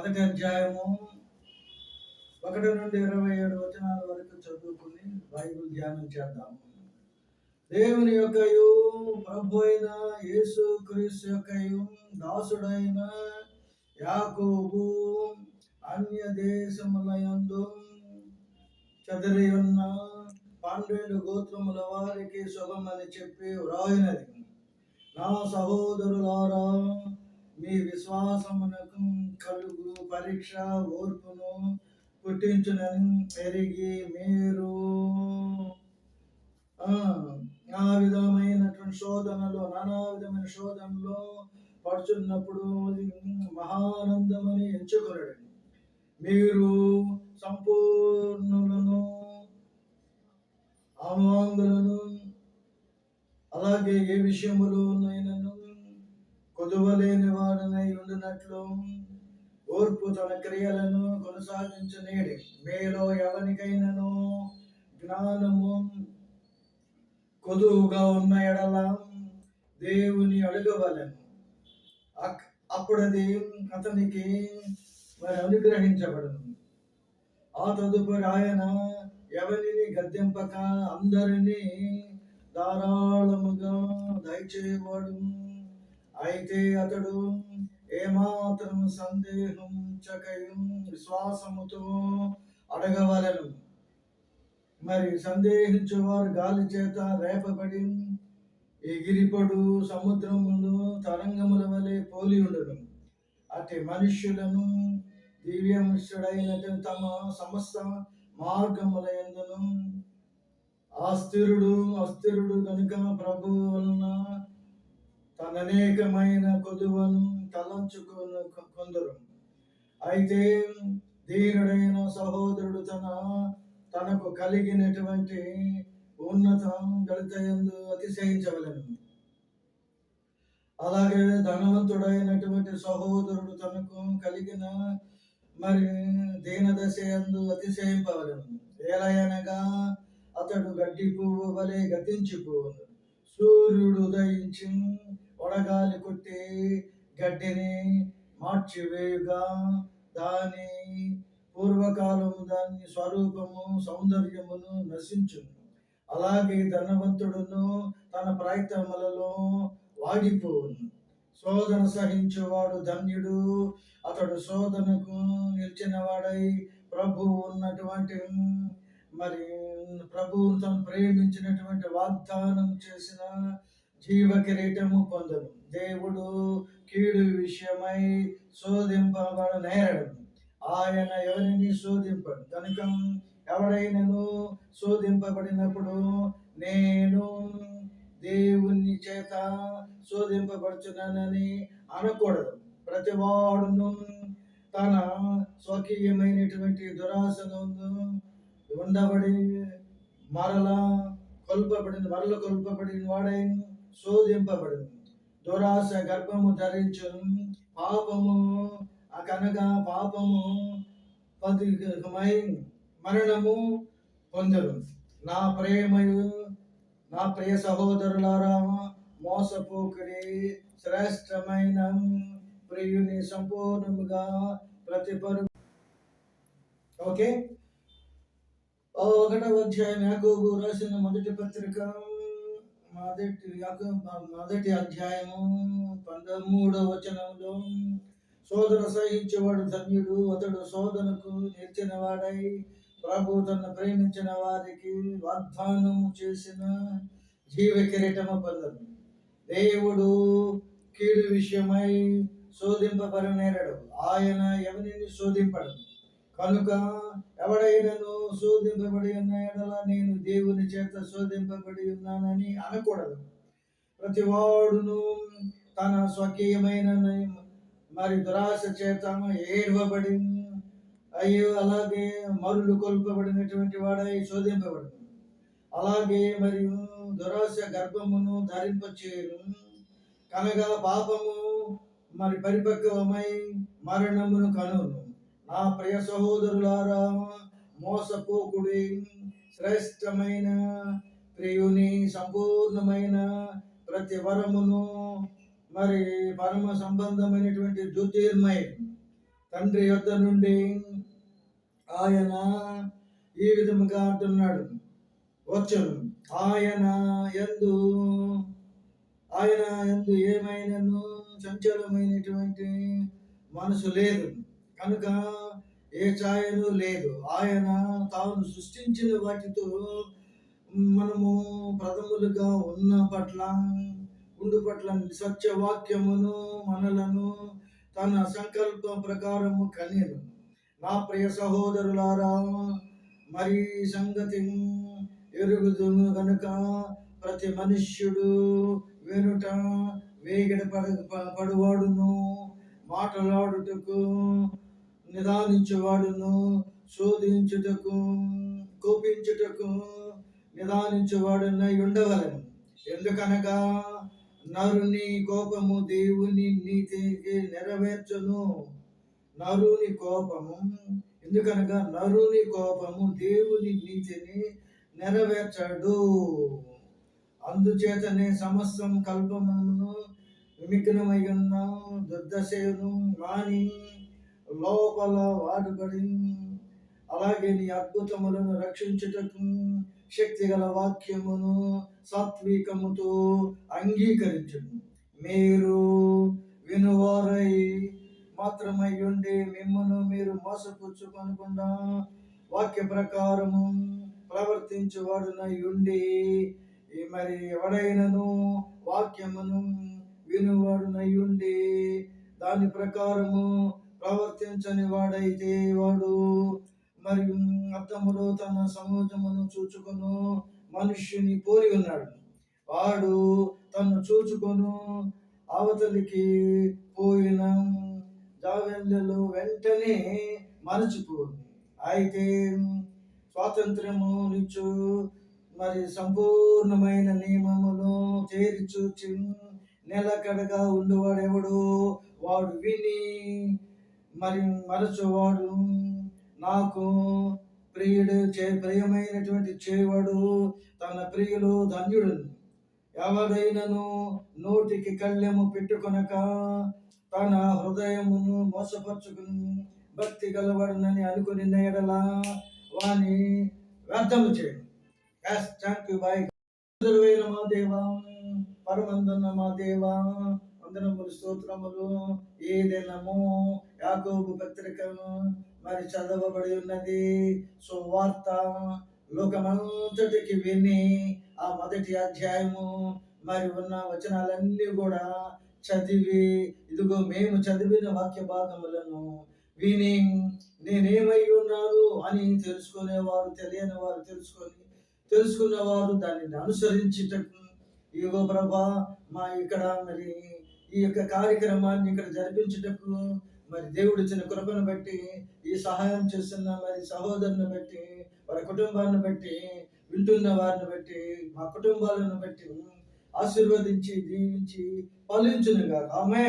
మొదటి అధ్యాయము ఒకటి నుండి ఇరవై ఏడు వచనాల వరకు చదువుకుని బైబిల్ ధ్యానం చేద్దాము. దేవుని యొక్కయు ప్రభు అయిన యేసు క్రీస్తు యొక్కయు దాసుడైన యాకోబు అన్య దేశములయందు చెదరి ఉన్న పన్నెండు గోత్రముల వారికి శుభమని చెప్పి వ్రాయినది. నా సహోదరులారా మీ విశ్వాసమునకు కలుగు పరీక్ష ఓర్పును పుట్టించునని ఎరిగి మీరు. ఆ, విధమైనటువంటి శోధనలో నానా విధమైన శోధనలో పడుచున్నప్పుడు మహానందమని ఎంచుకున్నాడు మీరు సంపూర్ణులను అమాంగులను అలాగే ఏ విషయములోనైనా నైనను కొదువలేని ఓర్పు తన క్రియలను కొనసాగించనేడి. మేలో ఎవరికైనాను జ్ఞానము కొదువుగా ఉన్న ఎడల దేవుని అడగవలను. అప్పుడు అప్పుడది అతనికి మరి అనుగ్రహించబడను. ఆ తదుపరి ఆయన ఎవరిని గద్దెంపక అందరినీ ధారాళముగా దయచేయబడు అయితే అతడు మాత్రం సందేహం చకయం విశ్వాసముతో అడగవలను. మరి సందేహించువారు గాలి చేత రేపబడి ఎగిరిపడు సముద్రములు తరంగముల వలె పోలి ఉండను. అతి మనుష్యులను దివ్యముషుడైన తమ సమస్త మార్గముల ఎందును అస్థిరుడు అస్థిరుడు కనుక ప్రభు వలన తననేకమైన కొదువను తలంచుకొని కొందరు. అయితే ధీరుడైన సహోదరుడు తన తనకు కలిగినటువంటి ఉన్నత గళితయందు అతిశయించవలను. అలాగే ధనవంతుడైనటువంటి సహోదరుడు తనకు కలిగిన మరి దీనదశ యందు అతిశయింపవలను. ఏలయనగా అతడు గడ్డి పువ్వు వలె గతించిపోను. సూర్యుడు ఉదయించి వడగాలి కొట్టి గడ్డిని మార్చివేయుగా. దాని పూర్వకాలము దాని స్వరూపము సౌందర్యమును నశించును. అలాగే ధనవంతుడును తన ప్రయత్నములలో వాడిపోను శోధన సహించువాడు ధన్యుడు. అతడు శోధనకు నిలిచినవాడై ప్రభువు ప్రభు ఉన్నటువంటి మరి ప్రభువును తను ప్రేమించినటువంటి వాగ్దానం చేసిన జీవ కిరీటము పొందను. దేవుడు కీడు విషయమై శోధింపబడ నేరడు. ఆయన ఎవరిని శోధింపడు? కనుక ఎవడైనను శోధింపబడినప్పుడు నేను దేవుని చేత శోధింపబడుచున్నానని అనకూడదు. ప్రతివాడును తన స్వకీయమైనటువంటి దురాశను ఉండబడి మరల కొల్పబడిన మరల కొల్పబడిన వాడైను శోధింపబడును. దురాశ గర్భము ధరించు పాపము కనుక పాపము పదికమై మరణము పొందరు నా ప్రేమయు నా ప్రియ సహోదరులారా మోసపోకుడి శ్రేష్టమైన ప్రియుని సంపూర్ణముగా ప్రతిపరు. ఓకే? ఒకటవ అధ్యాయం యాకోబు రాసిన మొదటి పత్రిక మొదటి మొదటి అధ్యాయము పదమూడవ వచనంలో శోధన సహించేవాడు ధన్యుడు అతడు శోధనకు నేర్చినవాడై వాడై ప్రభు తను ప్రేమించిన వారికి వాగ్దానం చేసిన జీవ కిరీటము పొందను. దేవుడు కీడు విషయమై శోధింపబడనేరడు. ఆయన ఎవరిని శోధింపడు కనుక ఎవడైనను శోధింపబడి ఉన్న ఎడల నేను దేవుని చేత శోధింపబడి ఉన్నానని అనకూడదు. ప్రతి వాడును తన స్వకీయమైన మరి దురాశ చేత ఏడవబడి అయ్యో అలాగే మరులు కొల్పబడినటువంటి వాడై శోధింపబడు అలాగే మరియు దురాశ గర్భమును ధరింపచేయను. కనుక పాపము మరి పరిపక్వమై మరణమును కనును. ఆ ప్రియ సహోదరులారా మోసపోకుడి శ్రేష్టమైన ప్రియుని సంపూర్ణమైన ప్రతి వరమును మరి పరమ సంబంధమైనటువంటి జ్యోతిర్మయం తండ్రి యొద్ద నుండి ఆయన ఈ విధముగా అంటున్నాడు. వచ్చను. ఆయన ఎందు ఆయన ఎందు ఏమైనను చంచలమైనటువంటి మనసు లేదు. కనుక ఏ ఛాయను లేదు. ఆయన తాను సృష్టించిన వాటితో మనము ప్రథములుగా ఉన్న పట్ల ఉండు పట్ల సత్యవాక్యమును మనలను తన సంకల్పం ప్రకారము కనేను నా ప్రియ సహోదరులారా మరి సంగతి ఎరుగుదును కనుక ప్రతి మనుష్యుడు వెనుట వేగడ పడ పడువాడును మాటలాడుటకు నిదానించువాడును శోధించుటకు కోపించుటకు నిదానించువాడునై ఉండవలను. ఎందుకనగా నరుని కోపము దేవుని నీతికి నెరవేర్చును. నరుని కోపము ఎందుకనగా నరుని కోపము దేవుని నీతిని నెరవేర్చడు. అందుచేతనే సమస్తం కల్పమును విమిగ్నమై ఉన్న దుర్దశను మాని లోపల వాడుబడి అలాగే నీ అద్భుతములను రక్షించుటకు శక్తిగల వాక్యమును సాత్వికముతో అంగీకరించును మీరు వినువారై మాత్రమై ఉండి మిమ్మను మీరు మోసపుచ్చుకొనకుండా వాక్య ప్రకారము ప్రవర్తించువాడునై ఉండి మరి ఎవడైనను వాక్యమును వినువాడునై ఉండి దాని ప్రకారము ప్రవర్తించని వాడైతే వాడు. మరియు అర్థములో తన సమాజమును చూచుకొను మనుష్యుని పోలి ఉన్నాడు. వాడు తను చూచుకొను అవతలికి పోయిన జావెళ్ళలు వెంటనే మరచిపోను. అయితే స్వాతంత్రము నిచ్చు మరి సంపూర్ణమైన నియమమును చేరి చూచి నెలకడగా ఉండేవాడెవడు వాడు విని మరి మరచువాడు నాకు ప్రియుడు చే ప్రియమైనటువంటి చేవాడు తన ప్రియులు ధన్యుడు. ఎవరైనను నోటికి కళ్ళెము పెట్టుకొనక తన హృదయమును మోసపరుచుకుని భక్తి గలవాడునని అనుకుని నేడలా వాని వ్యర్థము చేయడు థ్యాంక్ యూ బాయ్ మా దేవా పరమందన్న మా దేవా వందనములు స్తోత్రములు ఏ దినము. యాకోబు పత్రికను మరి చదవబడి ఉన్నది. సువార్త లోకమంతటికి విని ఆ మొదటి అధ్యాయము మరి ఉన్న వచనాలన్నీ కూడా చదివి ఇదిగో మేము చదివిన వాక్య భాగములను విని నేనేమై ఉన్నాను అని తెలుసుకునేవారు తెలియని వారు తెలుసుకొని తెలుసుకున్నవారు దానిని అనుసరించుటకు. ఇగో ప్రభా మా ఇక్కడ మరి ఈ యొక్క కార్యక్రమాన్ని ఇక్కడ జరిపించుటకు మరి దేవుడు ఇచ్చిన కృపను బట్టి ఈ సహాయం చేస్తున్న మరి సహోదరుని బట్టి వారి కుటుంబాన్ని బట్టి వింటున్న వారిని బట్టి మా కుటుంబాలను బట్టి ఆశీర్వదించి దీవించి ఫలించునుగా ఆమె